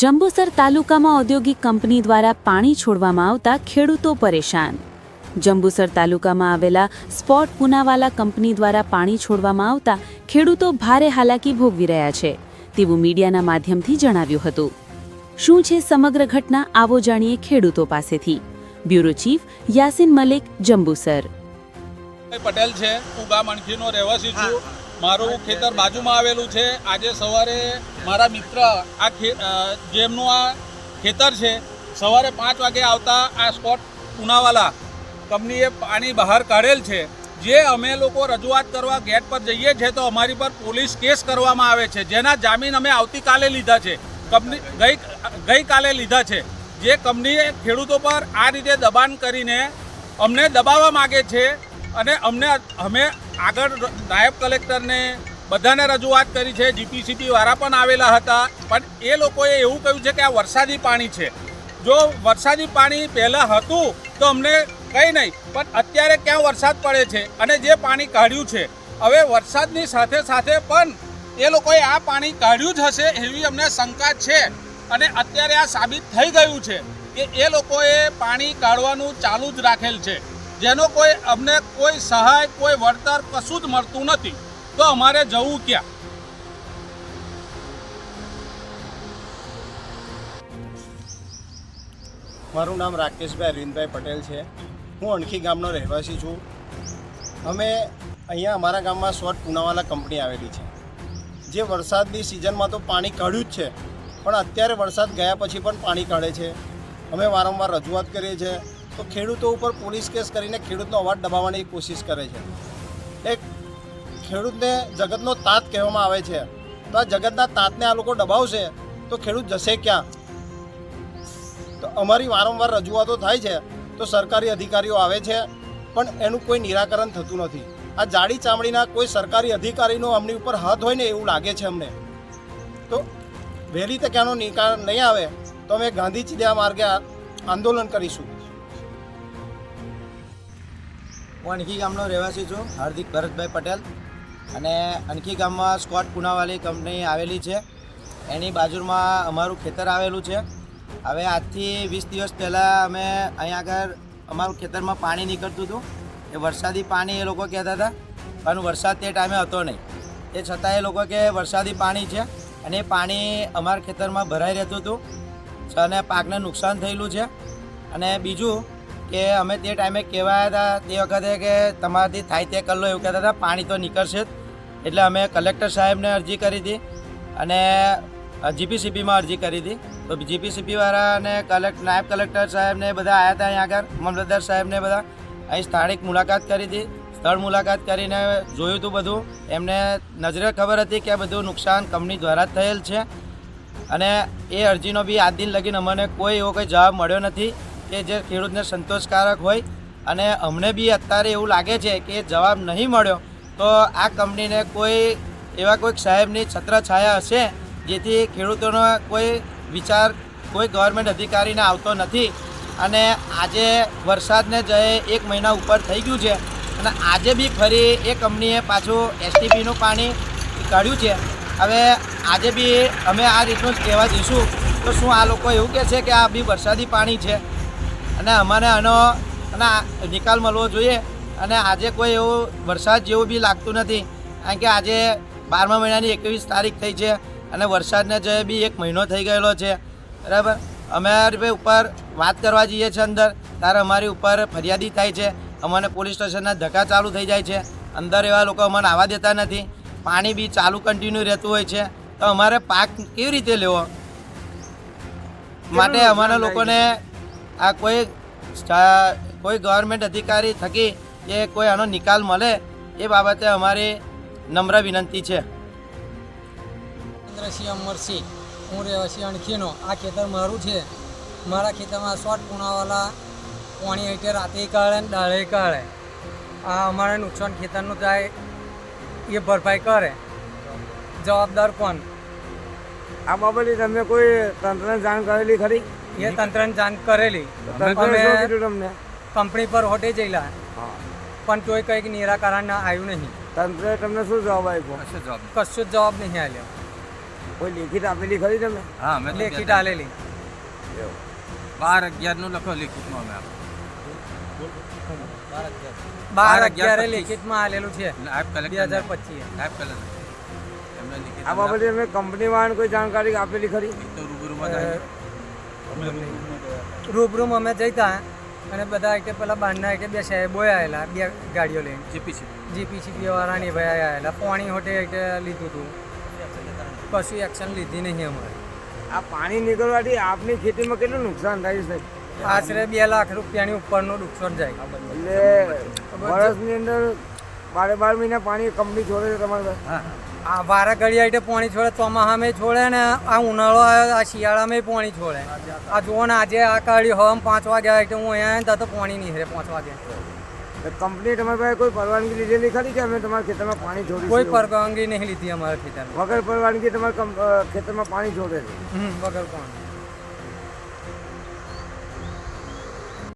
જંબુસર તાલુકામાં ઔદ્યોગિક કંપની દ્વારા પાણી છોડવામાં આવતા ખેડૂતો પરેશાન. જંબુસર તાલુકામાં આવેલા સ્પોટ પુનાવાલા કંપની દ્વારા પાણી છોડવામાં આવતા ખેડૂતો ભારે હાલાકી ભોગવી રહ્યા છે તેવું મીડિયાના માધ્યમથી જણાવ્યું હતું. શું છે સમગ્ર ઘટના આવો જાણીએ ખેડૂતો પાસેથી. Bureau chief Yasin Malik Jambusar. Patel છે હું ગામ અણખીનો રહેવાસી છું. મારું ખેતર બાજુમાં આવેલું છે. આજે સવારે મારા મિત્ર આ જેમનું આ ખેતર છે, સવારે પાંચ વાગે આવતા આ સ્પોટ પુનાવાલા કંપનીએ પાણી બહાર કાઢેલ છે. જે અમે લોકો રજૂઆત કરવા ગેટ પર જઈએ છીએ તો અમારી પર પોલીસ કેસ કરવામાં આવે છે. જેના જામીન અમે આવતીકાલે લીધા છે. કંપની, ગઈ, ગઈકાલે લીધા છે. જે કંપનીએ ખેડૂતો પર આ રીતે દબાણ કરીને અમને દબાવવા માગે છે. અને અમને અમે આગળ નાયબ કલેક્ટરને બધાને રજૂઆત કરી છે જીપીસીપી વાળા પણ આવેલા હતા, પણ એ લોકોએ એવું કહ્યું છે કે આ વરસાદી પાણી છે. જો વરસાદી પાણી પહેલાં હતું તો અમને કંઈ નહીં, પણ અત્યારે ક્યાં વરસાદ પડે છે અને જે પાણી કાઢ્યું છે. હવે વરસાદની સાથે સાથે પણ એ લોકોએ આ પાણી કાઢ્યું જ હશે એવી અમને શંકા છે અને અત્યારે આ સાબિત થઈ ગયું છે કે એ લોકોએ પાણી કાઢવાનું ચાલુ જ રાખેલ છે. જેનો કોઈ અમને કોઈ સહાય, કોઈ વળતર કશું જ મળતું નથી. તો અમારે જવું ક્યાં? મારું નામ રાકેશભાઈ અરવિંદભાઈ પટેલ છે. હું અણખી ગામનો રહેવાસી છું. અમે અહીંયા અમારા ગામમાં સ્વટ પુનાવાલા કંપની આવેલી છે. જે વરસાદની સિઝનમાં તો પાણી કાઢ્યું જ છે, પણ અત્યારે વરસાદ ગયા પછી પણ પાણી કાઢે છે. અમે વારંવાર રજૂઆત કરીએ છીએ. તો ખેડૂતો ઉપર પોલીસ કેસ કરીને ખેડૂતનો અવાજ દબાવવાની કોશિશ કરે છે. એક ખેડૂતને જગતનો તાત કહેવામાં આવે છે. તો આ જગતના તાતને આ લોકો દબાવશે તો ખેડૂત જશે ક્યાં? તો અમારી વારંવાર રજૂઆતો થાય છે તો સરકારી અધિકારીઓ આવે છે, પણ એનું કોઈ નિરાકરણ થતું નથી. આ જાડી ચામડીના કોઈ સરકારી અધિકારીનો અમની ઉપર હાથ હોય ને એવું લાગે છે અમને. તો વહેલી તકે આનો નિકાલ નહીં આવે તો અમે ગાંધી ચીડિયા માર્ગે આંદોલન કરીશું. હું અણખી ગામનો રહેવાસી છું, હાર્દિક ભરતભાઈ પટેલ. અને અણખી ગામમાં સ્કોટ પુનાવાલી કંપની આવેલી છે. એની બાજુમાં અમારું ખેતર આવેલું છે. હવે આજથી વીસ દિવસ પહેલાં અમે અહીંયા આગળ અમારું ખેતરમાં પાણી નીકળતું હતું. એ વરસાદી પાણી એ લોકો કહેતા હતા, પણ વરસાદ તે ટાઈમે હતો નહીં. એ છતાં એ લોકો કે વરસાદી પાણી છે અને એ પાણી અમારા ખેતરમાં ભરાઈ રહેતું હતું. અને પાકને નુકસાન થયેલું છે. અને બીજું કે અમે તે ટાઈમે કહેવાયા હતા તે વખતે કે તમારાથી થાય તે કલ્લો એવું કહેતા હતા. પાણી તો નીકળશે જ. એટલે અમે કલેક્ટર સાહેબને અરજી કરી હતી અને જીપીસીપીમાં અરજી કરી હતી. તો જીપીસીબીવાળા અને કલેક્ટ, નાયબ કલેક્ટર સાહેબને બધા આવ્યા હતા અહીંયા આગળ. મામલતદાર સાહેબને બધા અહીં સ્થાનિક મુલાકાત કરી હતી. સ્થળ મુલાકાત કરીને જોયું હતું બધું. એમને નજરે ખબર હતી કે આ બધું નુકસાન કંપની દ્વારા થયેલ છે. અને એ અરજીનો બી આજ દિન લગીને અમને કોઈ એવો કોઈ જવાબ મળ્યો નથી. કે જે ખેડૂતને સંતોષકારક હોય અને અમને બી અત્યારે એવું લાગે છે કે જવાબ નહીં મળ્યો, તો આ કંપનીને કોઈ એવા કોઈક સાહેબની છત્રછાયા હશે જેથી ખેડૂતોનો કોઈ વિચાર કોઈ ગવર્મેન્ટ અધિકારીને આવતો નથી અને આજે વરસાદને જયે એક મહિના ઉપર થઈ ગયું છે અને આજે બી ફરી એ કંપનીએ પાછું એસટીપીનું પાણી કાઢ્યું છે. હવે આજે બી અમે આ રીતનું જ કહેવા જઈશું. તો શું આ લોકો એવું કહે છે કે આ બી વરસાદી પાણી છે? અને અમારે આનો અને નિકાલ મળવો જોઈએ. અને આજે કોઈ એવું વરસાદ જેવું બી લાગતું નથી. કારણ કે આજે બારમા મહિનાની એકવીસ તારીખ થઈ છે અને વરસાદને જે બી એક મહિનો થઈ ગયેલો છે. બરાબર? ભાઈ ઉપર વાત કરવા જઈએ છીએ અંદર. ત્યારે અમારી ઉપર ફરિયાદી થાય છે. અમને પોલીસ સ્ટેશનના ધક્કા ચાલુ થઈ જાય છે. અંદર એવા લોકો અમને આવવા દેતા નથી. પાણી બી ચાલુ કન્ટિન્યુ રહેતું હોય છે. તો અમારે પાક કેવી રીતે લેવો? માટે અમારા લોકોને આ કોઈ સ્ટા- કોઈ ગવર્મેન્ટ અધિકારી થકી એ કોઈ આનો નિકાલ મળે એ બાબતે અમારી નમ્ર વિનંતી છે. ચંદ્રસિંહ અમરસિંહ હું રહેવાસી અણખીનો. આ ખેતર મારું છે. મારા ખેતરમાં શોર્ટ પૂણાવાલા પાણી હેઠે રાતે કાઢે ને દાળે કાઢે આ અમારે નુકસાન ખેતરનું થાય એ ભરપાઈ કરે. જવાબદાર કોણ? આ બાબતે તમે કોઈ તંત્રને જાણ કરેલી ખરી? એ તંત્રને જાણ કરેલી. અમે કંપની પર હોટે જઈલા. હા. પણ તોય કંઈક નિરાકરણ આવ્યું નહીં. તંત્રએ તમને શું જવાબ આપ્યો? કશું જ જવાબ નહીં આવ્યો કોઈ લેખિત આપેલી ખરી તમે હા મેં લેખિત આલેલી. બાર અગિયારનું લખો લેખિતમાં અમે આપો. બાર અગિયાર. લેખિતમાં આલેલું છે. નાયબ બે હજાર પચીસ. નાયબ કલેક્ટર આ બાબતે અમે કંપની વાળાને કોઈ જાણકારી આપેલી ખરી? તો રૂબરૂમાં. રૂબરૂમાં અમે જઈતા અને બધા કે પેલા બહારના કે બે સાહેબો આવેલા બે ગાડીઓ લઈને. જીપીસી જીપીસીપી વાળા વાળાની ભાઈ આવેલા. પાણી હોટે કે લીધું હતું કશું એક્શન લીધી નહીં અમારે. આ પાણી નીકળવાથી આપની ખેતીમાં કેટલું નુકસાન થાય છે? આશરે બે લાખ રૂપિયાની ઉપરનું નુકસાન જાય. એટલે વર્ષની અંદર બારે બાર મહિના પાણી કંપની છોડે છે તમારે હા. આ વારા ઘડી આઈટે પાણી છોડે ચોમાહામે છોડે ને આ ઉનાળો આવ્યો આ શિયાળામાં પાણી છોડે. આ જુઓ ને આજે આ કાઢ્યું હવે પાંચ વાગે આઈટે હું અહીંયા આવ્યો તો પાણી નહીં રહે પાંચ વાગે. કંપની તમારી પાસે કોઈ પરવાનગી લીધેલી ખરી કે અમે તમારા ખેતરમાં પાણી છોડી કોઈ પરવાનગી નહીં લીધી અમારા ખેતરમાં. વગર પરવાનગી તમારા ખેતરમાં પાણી છોડે છે? વગર પાણી.